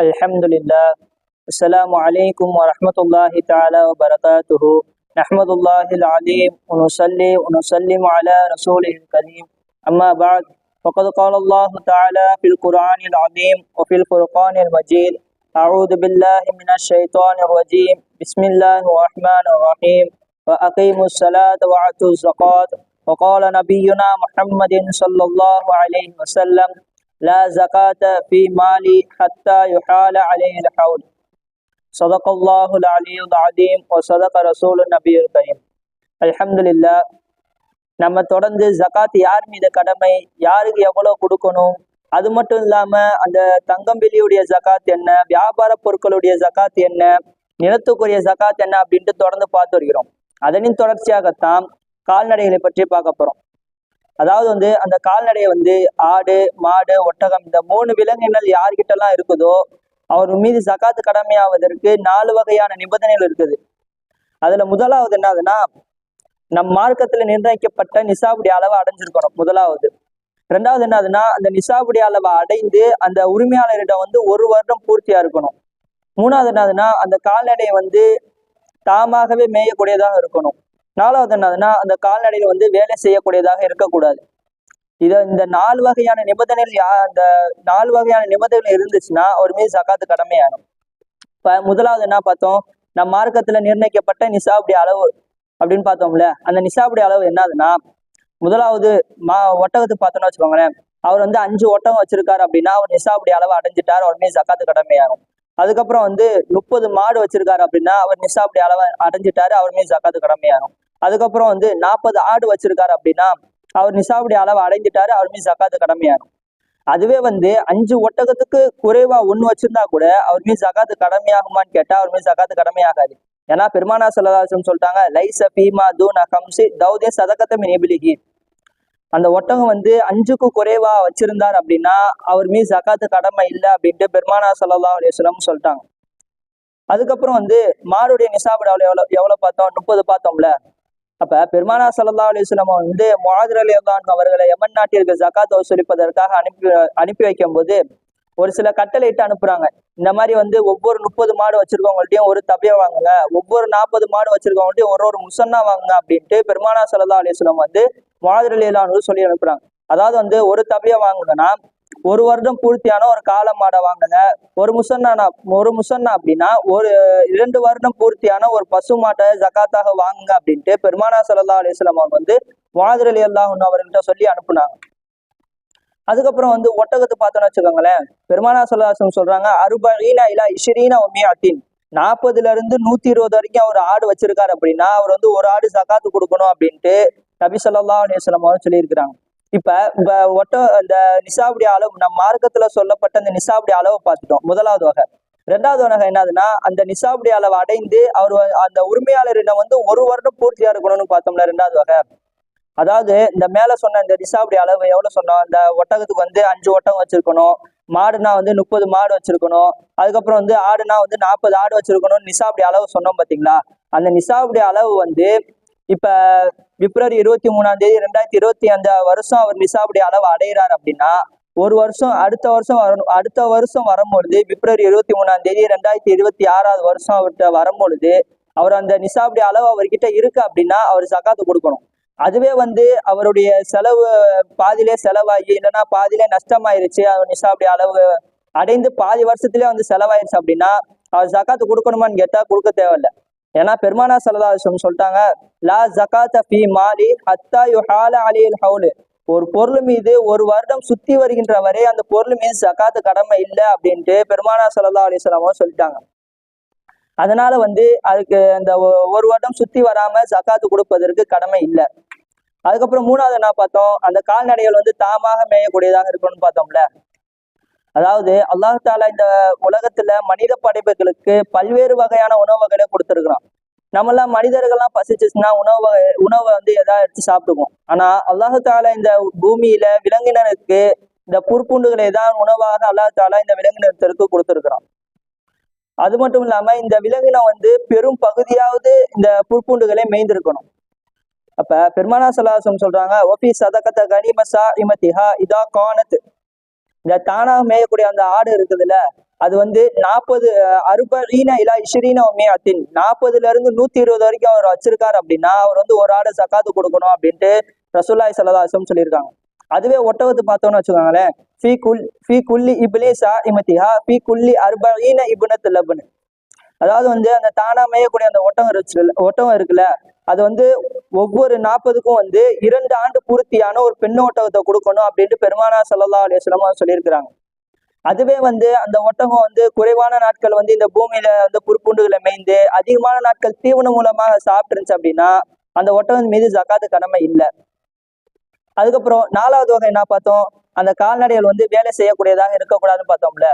الحمد لله. السلام عليكم ورحمة الله تعالى وبركاته. نحمد الله العليم ونصلي ونسلم على رسوله الكريم. أما بعد فقد قال الله تعالى في القرآن العظيم وفي الفرقان المجيد أعوذ بالله من الشيطان الرجيم. بسم الله الرحمن الرحيم. وأقيموا الصلاة وآتوا الزكاة. وقال نبينا محمد صلى الله عليه وسلم லா ஜகாத ஃபி மாலி ஹத்தா யுஹால அலைஹில் ஹவுல் சதகல்லாஹுல் அலியுல் அதீம் ஒ சதக ரசூல் நபியுல் கரீம் அல்ஹம்துலில்லா நம்ம தொடர்ந்து ஜகாத் யார் மீது கடமை? யாருக்கு எவ்வளவு கொடுக்கணும்? அது மட்டும் இல்லாம அந்த தங்கம் வெளியுடைய ஜகாத் என்ன? வியாபார பொருட்களுடைய ஜகாத் என்ன? நிலத்துக்குரிய ஜகாத் என்ன அப்படின்ட்டு தொடர்ந்து பார்த்து வருகிறோம். அதனின் தொடர்ச்சியாகத்தான் கால்நடைகளை பற்றி பார்க்க போறோம். அதாவது வந்து அந்த கால்நடையை வந்து ஆடு மாடு ஒட்டகம் இந்த மூணு விலங்கினங்கள் யார்கிட்டலாம் இருக்குதோ அவர் மீது சகாத்து கடமையாவதற்கு நாலு வகையான நிபந்தனைகள் இருக்குது. அதுல முதலாவது என்னதுன்னா நம் மார்க்கத்துல நிர்ணயிக்கப்பட்ட நிசாபுடைய அளவை அடைஞ்சிருக்கணும் முதலாவது. ரெண்டாவது என்னதுன்னா அந்த நிசாபுடைய அளவை அடைந்து அந்த உரிமையாளரிடம் வந்து ஒரு வருடம் பூர்த்தியா இருக்கணும். மூணாவது என்னதுன்னா அந்த கால்நடையை வந்து தாமாகவே மேயக்கூடியதாக இருக்கணும். நாலாவது என்னதுன்னா அந்த கால்நடைகள் வந்து வேலை செய்யக்கூடியதாக இருக்கக்கூடாது. இதை இந்த நாலு வகையான நிபந்தனைகள் யா அந்த நாலு வகையான நிபந்தனைகள் இருந்துச்சுன்னா அவர் மீது சகாத்து கடமையாகும். இப்போ முதலாவது என்ன பார்த்தோம்? நம் மார்க்கத்தில் நிர்ணயிக்கப்பட்ட நிசாபுடைய அளவு அப்படின்னு பார்த்தோம்ல அந்த நிசாபுடைய அளவு என்னதுன்னா முதலாவது மா ஒட்டகத்துக்கு பார்த்தோம்னு வச்சுக்கோங்களேன் அவர் வந்து அஞ்சு ஒட்டகம் வச்சிருக்காரு அப்படின்னா அவர் நிசாபுடைய அளவு அடைஞ்சிட்டார் அவர் மீது சக்காத்து கடமையாகும். அதுக்கப்புறம் வந்து முப்பது மாடு வச்சிருக்காரு அப்படின்னா அவர் நிசாபுடைய அளவை அடைஞ்சிட்டாரு அவர் மீது சக்காத்து கடமையாகும். அதுக்கப்புறம் வந்து நாற்பது ஆடு வச்சிருக்காரு அப்படின்னா அவர் நிசாவுடைய அளவை அடைஞ்சிட்டாரு அவர் மீது ஜக்காத்து கடமையாகும் அதுவே வந்து அஞ்சு ஒட்டகத்துக்கு குறைவா ஒன்று வச்சிருந்தா கூட அவர் மீது ஜக்காத்து கடமையாகுமான்னு கேட்டா அவர் மீது சக்காத்து கடமையாகாது. ஏன்னா பெருமானா சொல்லதாசம் சொல்லிட்டாங்க லைச பீமா தூன ஹம்சி தௌதே சதகத்தை மினிபிலிகி அந்த ஒட்டகம் வந்து அஞ்சுக்கு குறைவா வச்சிருந்தார் அப்படின்னா அவர் மீது ஜக்காத்து கடமை இல்லை அப்படின்ட்டு பெருமானா சல்லா அலிஸ்லம் சொல்லிட்டாங்க. அதுக்கப்புறம் வந்து மாருடைய நிசாபுட எவ்வளோ எவ்வளவு பார்த்தோம்? முப்பது பார்த்தோம்ல. அப்ப பெருமானா சல்லா அலிஸ்லாம் வந்து முஹாதிர் அலி அல்லான் அவர்களை எமன் நாட்டிற்கு ஜக்காத் வசூலிப்பதற்காக அனுப்பி அனுப்பி வைக்கும் போது ஒரு சில கட்டளை இட்டு அனுப்புறாங்க. இந்த மாதிரி வந்து ஒவ்வொரு முப்பது மாடு வச்சிருக்கவங்கள்ட்டையும் ஒரு தபியா வாங்குங்க ஒவ்வொரு நாற்பது மாடு வச்சிருக்கவங்கள்ட்டையும் ஒரு ஒரு முசன்னா வாங்குங்க அப்படின்ட்டு பெருமானா சல்லா அலிஸ்லாம் வந்து முஹாதிர் அலி அல்லான் சொல்லி அனுப்புறாங்க. அதாவது வந்து ஒரு தபியா வாங்குங்கன்னா ஒரு வருடம் பூர்த்தியான ஒரு காளை மாடை வாங்கல ஒரு முசன்னா ஒரு முசன்னா அப்படின்னா ஒரு இரண்டு வருடம் பூர்த்தியான ஒரு பசு மாட்டை ஜக்காத்தாக வாங்குங்க அப்படின்ட்டு பெருமானா சல்லா அலிஸ்லாம் அவங்க வந்து மாதிரி அலி அல்லாஹ் அவர்கிட்ட சொல்லி அனுப்புனாங்க. அதுக்கப்புறம் வந்து ஒட்டகத்தை பார்த்தோன்னு வச்சுக்கோங்களேன் பெருமானா சல்லாஹம் சொல்றாங்க அருபீனா இல்லா இஷரீனா ஒமியாத்தின் நாற்பதுல இருந்து நூத்தி இருபது வரைக்கும் அவர் ஆடு வச்சிருக்காரு அப்படின்னா அவர் வந்து ஒரு ஆடு ஜகாத்து கொடுக்கணும் அப்படின்ட்டு நபி சொல்லா அலிஸ்லாம் சொல்லியிருக்கிறாங்க. இப்ப ஒட்ட இந்த நிசாபுடைய அளவு நம் மார்க்கத்துல சொல்லப்பட்ட அந்த நிசாபுடைய அளவை பார்த்துட்டோம். முதலாவது வகை. ரெண்டாவது வகை என்னதுன்னா அந்த நிசாபுடைய அளவை அடைந்து அவர் அந்த உரிமையாளரிடம் வந்து ஒரு வருடம் பூர்த்தியா இருக்கணும்னு பார்த்தோம்ல ரெண்டாவது வகை. அதாவது இந்த மேல சொன்ன இந்த நிசாபுடைய அளவு எவ்வளவு சொன்னோம்? அந்த ஒட்டகத்துக்கு வந்து அஞ்சு ஒட்டகம் வச்சிருக்கணும். மாடுனா வந்து முப்பது மாடு வச்சிருக்கணும். அதுக்கப்புறம் வந்து ஆடுனா வந்து நாற்பது ஆடு வச்சிருக்கணும் நிசாபுடைய அளவு சொன்னோம் பாத்தீங்களா? அந்த நிசாபுடைய அளவு வந்து இப்ப பிப்ரவரி இருபத்தி மூணாம் தேதி ரெண்டாயிரத்தி இருபத்தி அஞ்சா வருஷம் அவர் நிசாபுடைய அளவு அடைகிறார் அப்படின்னா ஒரு வருஷம் அடுத்த வருஷம் வரணும் அடுத்த வருஷம் வரும்பொழுது பிப்ரவரி இருபத்தி மூணாம் தேதி ரெண்டாயிரத்தி இருபத்தி ஆறாவது வருஷம் அவர்கிட்ட வரும்பொழுது அவர் அந்த நிசாபுடைய அளவு அவர்கிட்ட இருக்கு அப்படின்னா அவர் சக்காத்து கொடுக்கணும். அதுவே வந்து அவருடைய செலவு பாதியிலே செலவாகி இல்லைன்னா பாதியிலே நஷ்டமாயிருச்சு அவர் நிசாபுடைய அளவு அடைந்து பாதி வருஷத்துலேயே வந்து செலவாயிருச்சு அப்படின்னா அவர் சக்காத்து கொடுக்கணுமான்னு கேட்டால் கொடுக்க தேவையில்லை. ஏன்னா பெருமானா சல்லதாசம் சொல்லிட்டாங்க லா ஜகாத்த ஃபி மாலி ஹத்தா யுஹால அலியல் ஹவுலு. ஒரு பொருள் மீது ஒரு வருடம் சுத்தி வருகின்ற வரை அந்த பொருள் மீது ஜக்காத்து கடமை இல்லை அப்படின்ட்டு பெருமானா சல்லா அலிஸ்லாமும் சொல்லிட்டாங்க. அதனால வந்து அதுக்கு அந்த ஒரு வருடம் சுத்தி வராம ஜக்காத்து கொடுப்பதற்கு கடமை இல்லை. அதுக்கப்புறம் மூணாவது என்ன பார்த்தோம்? அந்த கால்நடைகள் வந்து தாமாக மேயக்கூடியதாக இருக்கணும்னு பார்த்தோம்ல. அதாவது அல்லாஹால இந்த உலகத்துல மனித படைப்புகளுக்கு பல்வேறு வகையான உணவுகளை கொடுத்துருக்குறான். நம்மளாம் மனிதர்கள்லாம் பசிச்சிச்சுன்னா உணவை உணவை வந்து எதாவது எடுத்து சாப்பிடுவோம். ஆனா அல்லாஹால இந்த பூமியில விலங்கினருக்கு இந்த புற்புண்டுகளை தான் உணவாக அல்லாஹ் இந்த விலங்கினத்திற்கு கொடுத்துருக்குறான். அது மட்டும் இல்லாம இந்த விலங்கினம் வந்து பெரும் பகுதியாவது இந்த புற்புண்டுகளை மேய்ந்திருக்கணும். அப்ப பெருமானா சலாசம் சொல்றாங்க ஒபி சதகத்த கனிமசா இமதிஹா இதா கானத் இந்த தானாக மேயக்கூடிய அந்த ஆடு இருக்குதுல்ல அது வந்து நாற்பது அறுபீன இலா இஷரீன உமியாத்தின் நாற்பதுல இருந்து நூத்தி இருபது வரைக்கும் அவர் வச்சிருக்காரு அப்படின்னா அவர் வந்து ஒரு ஆடு சக்காத்து கொடுக்கணும் அப்படின்ட்டு ரசூல்லாய் சல்லாஹம் சொல்லியிருக்காங்க. அதுவே ஒட்டகத்து பார்த்தோம்னு வச்சுக்கோங்களேன். ஃபி குல் ஃபி குல்லி இப்லி சா இமத்திஹா ஃபி குல்லி அர்பீன இபுனத்து அதாவது வந்து அந்த தானா மேயக்கூடிய அந்த ஒட்டகம் இருக்குல்ல ஒட்டகம் இருக்குல்ல அது வந்து ஒவ்வொரு நாற்பதுக்கும் வந்து இரண்டு ஆண்டு பூர்த்தியான ஒரு பெண் ஒட்டகத்தை கொடுக்கணும் அப்படின்ட்டு பெருமானா சல்லா அலிஸ்லமா சொல்லியிருக்கிறாங்க. அதுவே வந்து அந்த ஒட்டகம் வந்து குறைவான நாட்கள் வந்து இந்த பூமியில வந்து புற்பூண்டுகளை மேய்ந்து அதிகமான நாட்கள் தீவனம் மூலமாக சாப்பிட்டுருந்துச்சு அப்படின்னா அந்த ஒட்டகம் மீது ஜக்காத்து கடமை இல்லை. அதுக்கப்புறம் நாலாவது வகை என்ன பார்த்தோம்? அந்த கால்நடைகள் வந்து வேலை செய்யக்கூடியதாக இருக்கக்கூடாதுன்னு பார்த்தோம்ல.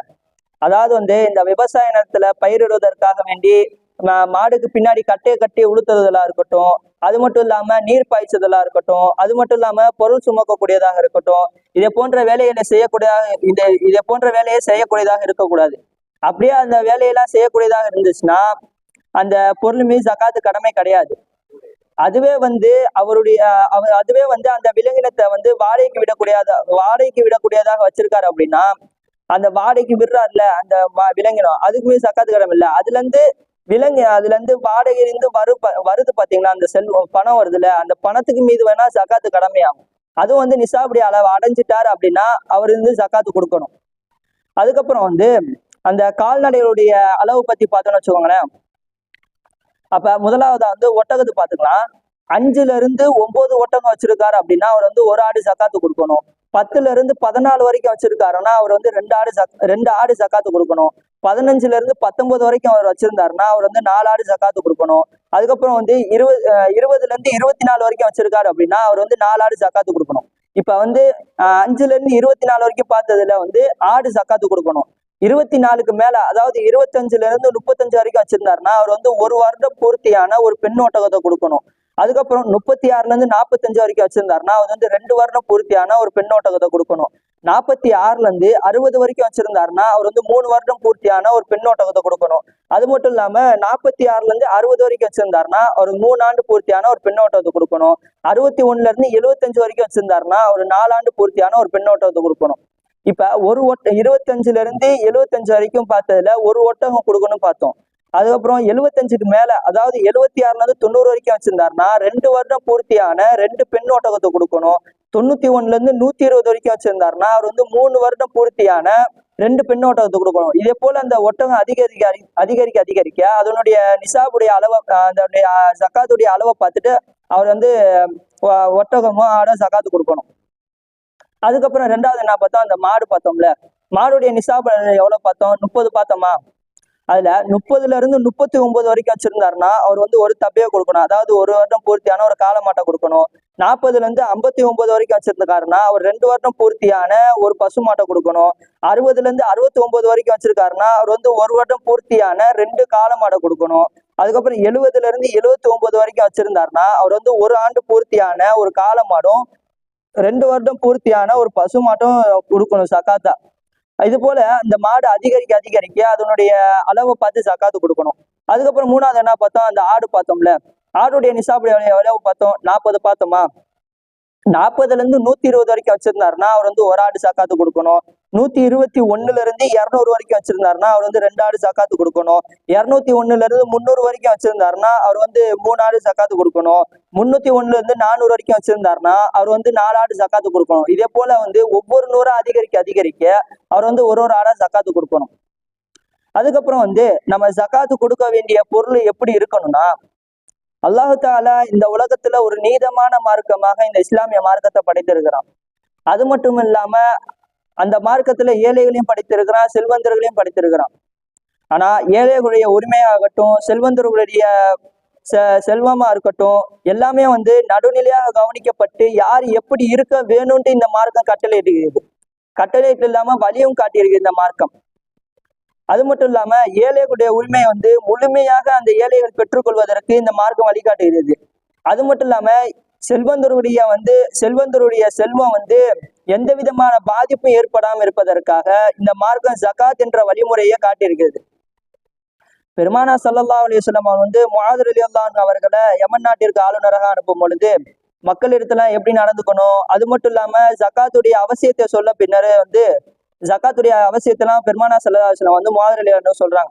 அதாவது வந்து இந்த விவசாய நிலத்துல பயிரிடுவதற்காக வேண்டி மாடுக்கு பின்னாடி கட்டையை கட்டி உளுத்துறதெல்லாம் இருக்கட்டும். அது மட்டும் இல்லாம நீர் பாய்ச்சதெல்லாம் இருக்கட்டும். அது மட்டும் இல்லாம பொருள் சுமக்கக்கூடியதாக இருக்கட்டும். இதை போன்ற வேலைகளை செய்யக்கூடியதாக இந்த இதை போன்ற வேலையை செய்யக்கூடியதாக இருக்கக்கூடாது. அப்படியே அந்த வேலையெல்லாம் செய்யக்கூடியதாக இருந்துச்சுன்னா அந்த பொருள் மீது ஜக்காத்து கடமை கிடையாது. அதுவே வந்து அவருடைய அவர் அதுவே வந்து அந்த விலங்கினத்தை வந்து வாடகைக்கு விடக்கூடியதா வாடகைக்கு விடக்கூடியதாக வச்சிருக்காரு அப்படின்னா அந்த வாடகைக்கு விடுறாருல அந்த விலங்கினம். அதுக்குமே சக்காத்து கடமை இல்லை. அதுல இருந்து விலங்கு அதுல இருந்து வாடகையிலிருந்து வரு ப- வருது பாத்தீங்களா? அந்த செல்வம் பணம் வருதுல. அந்த பணத்துக்கு மீது வேணா சக்காத்து கடமையாகும். அதுவும் வந்து நிசாபடி அளவு அடைஞ்சிட்டாரு அப்படின்னா அவர் இருந்து சக்காத்து கொடுக்கணும். அதுக்கப்புறம் வந்து அந்த கால்நடைகளுடைய அளவு பத்தி பார்த்தோம்னு வச்சுக்கோங்களேன். அப்ப முதலாவதா வந்து ஒட்டகத்தை பாத்துக்கலாம் அஞ்சுல இருந்து ஒன்பது ஒட்டகம் வச்சிருக்காரு அப்படின்னா அவர் வந்து ஒரு ஆடு சக்காத்து கொடுக்கணும். பத்துல இருந்து பதினாலு வரைக்கும் வச்சிருக்காருன்னா அவர் வந்து ரெண்டு ஆடு ரெண்டு ஆடு சக்காத்து கொடுக்கணும். பதினஞ்சுல இருந்து பத்தொன்பது வரைக்கும் அவர் வச்சிருந்தாருன்னா அவர் வந்து நாலு ஆடு சக்காத்து கொடுக்கணும். அதுக்கப்புறம் வந்து இருபது இருபதுல இருந்து இருபத்தி நாலு வரைக்கும் வச்சிருக்காரு அப்படின்னா அவர் வந்து நாலு ஆடு சக்காத்து கொடுக்கணும். இப்ப வந்து அஞ்சுல இருந்து இருபத்தி நாலு வரைக்கும் பார்த்ததுல வந்து ஆடு சக்காத்து கொடுக்கணும். இருபத்தி நாலுக்கு மேல அதாவது இருபத்தஞ்சுல இருந்து முப்பத்தஞ்சு வரைக்கும் வச்சிருந்தாருன்னா அவர் வந்து ஒரு வருடம் பூர்த்தியான ஒரு பெண் ஒட்டகத்தை கொடுக்கணும். அதுக்கப்புறம் முப்பத்தி ஆறுல இருந்து நாற்பத்தஞ்சு வரைக்கும் வச்சிருந்தாருன்னா அவர் வந்து ரெண்டு வருடம் பூர்த்தியான ஒரு பெண்ணோட்டகத்தை கொடுக்கணும். நாற்பத்தி ஆறுல இருந்து அறுபது வரைக்கும் வச்சிருந்தாருன்னா அவர் வந்து மூணு வருடம் பூர்த்தியான ஒரு பெண்ணோட்டகத்தை கொடுக்கணும். அது மட்டும் இல்லாம நாற்பத்தி ஆறுல இருந்து அறுபது வரைக்கும் வச்சிருந்தாருன்னா அவர் மூணு ஆண்டு பூர்த்தியான ஒரு பெண்ணோட்டத்தை கொடுக்கணும். அறுபத்தி ஒண்ணுல இருந்து எழுபத்தஞ்சு வரைக்கும் வச்சிருந்தாருன்னா ஒரு நாலாண்டு பூர்த்தியான ஒரு பெண்ணோட்டத்தை கொடுக்கணும். இப்ப ஒரு ஒட்ட இருபத்தஞ்சுல இருந்து எழுபத்தஞ்சு வரைக்கும் பார்த்ததுல ஒரு ஒட்டகம் கொடுக்கணும்னு பார்த்தோம். அதுக்கப்புறம் எழுபத்தஞ்சுக்கு மேல அதாவது எழுபத்தி ஆறுல இருந்து தொண்ணூறு வரைக்கும் வச்சிருந்தாருன்னா ரெண்டு வருடம் பூர்த்தியான ரெண்டு பெண் ஒட்டகத்தை கொடுக்கணும். தொண்ணூத்தி ஒண்ணுல இருந்து நூத்தி இருபது வரைக்கும் வச்சிருந்தாருன்னா அவர் வந்து மூணு வருடம் பூர்த்தியான ரெண்டு பெண் ஒட்டகத்தை கொடுக்கணும். இதே போல அந்த ஒட்டகம் அதிகரிக்க அதி- அதிகரிக்க அதிகரிக்க அதனுடைய நிசாபுடைய அளவை அதனுடைய சக்காத்துடைய அளவை பார்த்துட்டு அவர் வந்து ஒட்டகமும் ஆட சக்காத்து கொடுக்கணும். அதுக்கப்புறம் ரெண்டாவது என்ன பார்த்தோம்? அந்த மாடு பார்த்தோம்ல. மாடுடைய நிசாபு எவ்வளவு பார்த்தோம்? முப்பது பார்த்தோமா? அதுல முப்பதுல இருந்து முப்பத்தி ஒன்பது வரைக்கும் வச்சிருந்தாருன்னா அவர் வந்து ஒரு தப்பையை கொடுக்கணும். அதாவது ஒரு வருடம் பூர்த்தியான ஒரு காளை மாட்டை கொடுக்கணும். நாற்பதுல இருந்து ஐம்பத்தி ஒன்பது வரைக்கும் வச்சிருக்காருன்னா அவர் ரெண்டு வருடம் பூர்த்தியான ஒரு பசு மாட்டை கொடுக்கணும். அறுபதுல இருந்து அறுபத்தி ஒன்பது வரைக்கும் வச்சிருக்காருன்னா அவர் வந்து ஒரு வருடம் பூர்த்தியான ரெண்டு காளை மாடை கொடுக்கணும். அதுக்கப்புறம் எழுபதுல இருந்து எழுபத்தி ஒன்பது வரைக்கும் வச்சிருந்தாருன்னா அவர் வந்து ஒரு ஆண்டு பூர்த்தியான ஒரு காளை மாடும் ரெண்டு வருடம் பூர்த்தியான ஒரு பசு மாட்டம் கொடுக்கணும் சக்காத்தா இது போல அந்த மாடு அதிகரிக்க அதிகரிக்க அதனுடைய அளவை பார்த்து சக்காத்து கொடுக்கணும். அதுக்கப்புறம் மூணாவது என்ன பார்த்தோம்? அந்த ஆடு பார்த்தோம்ல. ஆடுடைய நிசாப்புடைய அளவு பார்த்தோம். நாற்பது பார்த்தோமா? நாற்பதுல இருந்து நூத்தி இருபது வரைக்கும் வச்சிருந்தாருன்னா அவர் வந்து ஒரு ஆடு சக்காத்து கொடுக்கணும். நூத்தி இருபத்தி ஒண்ணுல இருந்து இருநூறு வரைக்கும் வச்சிருந்தாருன்னா அவர் வந்து ரெண்டு ஆடு சக்காத்து கொடுக்கணும். இருநூத்தி ஒண்ணுல இருந்து முந்நூறு வரைக்கும் வச்சிருந்தாருன்னா அவர் வந்து மூணு ஆடு சக்காத்து கொடுக்கணும். முன்னூத்தி ஒண்ணுல இருந்து நானூறு வரைக்கும் வச்சிருந்தாருன்னா அவர் வந்து நாலு ஆடு சக்காத்து கொடுக்கணும். இதே போல வந்து ஒவ்வொரு நூறா அதிகரிக்க அதிகரிக்க அவர் வந்து ஒரு ஒரு ஆடா சக்காத்து கொடுக்கணும். அதுக்கப்புறம் வந்து நம்ம சக்காத்து கொடுக்க வேண்டிய பொருள் எப்படி இருக்கணும்னா அல்லாஹு தாலா இந்த உலகத்துல ஒரு நீதமான மார்க்கமாக இந்த இஸ்லாமிய மார்க்கத்தை படைத்திருக்கிறான். அது மட்டும் இல்லாம அந்த மார்க்கத்துல ஏழைகளையும் படைத்திருக்கிறான் செல்வந்தர்களையும் படைத்திருக்கிறான். ஆனா ஏழைகளுடைய உரிமையாகட்டும் செல்வந்தர்களுடைய செ- செல்வமா இருக்கட்டும் எல்லாமே வந்து நடுநிலையாக கவனிக்கப்பட்டு யார் எப்படி இருக்க வேணும்ட்டு இந்த மார்க்கம் கட்டளையிடுகிறது. கட்டளையிட்டு இல்லாம வழியும் காட்டியிருக்கு இந்த மார்க்கம். அது மட்டும் இல்லாம ஏழைகளுடைய உரிமையை வந்து முழுமையாக அந்த ஏழைகள் பெற்றுக்கொள்வதற்கு இந்த மார்க்கம் வழிகாட்டுகிறது. அது மட்டும் இல்லாம செல்வந்தருடைய வந்து செல்வந்தருடைய செல்வம் வந்து எந்த விதமான பாதிப்பும் ஏற்படாமல் இருப்பதற்காக இந்த மார்க்கம் ஜகாத் என்ற வழிமுறையை காட்டியிருக்கிறது. பெருமானா ஸல்லல்லாஹு அலைஹி வந்து முஆது அலி அல்லான் அவர்களை யமன் நாட்டிற்கு ஆளுநராக அனுப்பும் பொழுது மக்களிடத்துல எப்படி நடந்துக்கணும்? அது மட்டும் இல்லாம ஜகாத்துடைய அவசியத்தை சொல்ல பின்னரே வந்து ஜக்காத்துடைய அவசியத்தெல்லாம் பெருமானா செல்லதாசனம் வந்து மாதிரி சொல்றாங்க.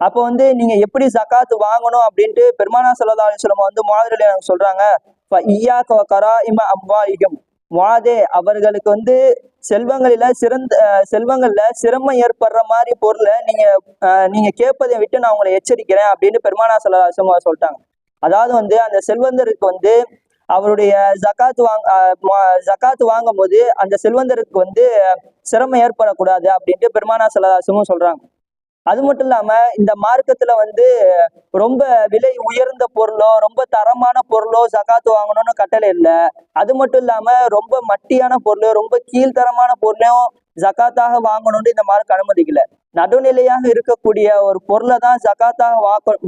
அப்போ வந்து நீங்க எப்படி ஜக்காத்து வாங்கணும் அப்படின்ட்டு பெருமானா சல்லா அலிஸ்லம் வந்து மாதிரி சொல்றாங்க. ஐயா கரா இம அம்வாலிகம் வாதே அவர்களுக்கு வந்து செல்வங்களில சிறந்த செல்வங்கள்ல சிரமம் ஏற்படுற மாதிரி பொருளை நீங்க அஹ் நீங்க கேட்பதை விட்டு நான் உங்களை எச்சரிக்கிறேன் அப்படின்னு பெருமானா சல்லா சொல்லிட்டாங்க. அதாவது வந்து அந்த செல்வந்தருக்கு வந்து அவருடைய ஜக்காத் வாங்க ஜக்காத் வாங்கும் போது அந்த செல்வந்தருக்கு வந்து சிரமம் ஏற்படக்கூடாது அப்படின்ட்டு பெருமானா சலதாசமும் சொல்றாங்க. அது மட்டும் இல்லாம இந்த மார்க்கத்துல வந்து ரொம்ப விலை உயர்ந்த பொருளோ ரொம்ப தரமான பொருளோ ஜகாத்து வாங்கணும்னு கட்டளை இல்லை. அது மட்டும் இல்லாம ரொம்ப மட்டியான பொருள் ரொம்ப கீழ்த்தரமான பொருளையும் ஜக்காத்தாக வாங்கணும்னு இந்த மார்க் அனுமதிக்கல. நடுநிலையாக இருக்கக்கூடிய ஒரு பொருளை தான் ஜக்காத்தாக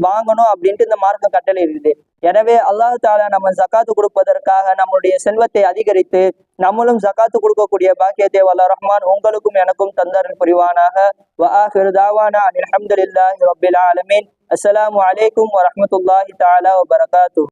வாங்கணும் அப்படின்ட்டு இந்த மார்க்கம் கட்டளை இருக்குது எனவே அல்லாஹு தாலா நம்ம ஜக்காத்து கொடுப்பதற்காக நம்மளுடைய செல்வத்தை அதிகரித்து நம்மளும் ஜக்காத்து கொடுக்கக்கூடிய பாக்கியத்தை வல்ல ரஹ்மான் உங்களுக்கும் எனக்கும் தந்தரன் புரிவானாக. அலமதுல்லாஹி ரபில் ஆலமீன். அஸ்லாம் வலைக்கும் வரமத்துல்லாஹி தாலா வபரகாத்து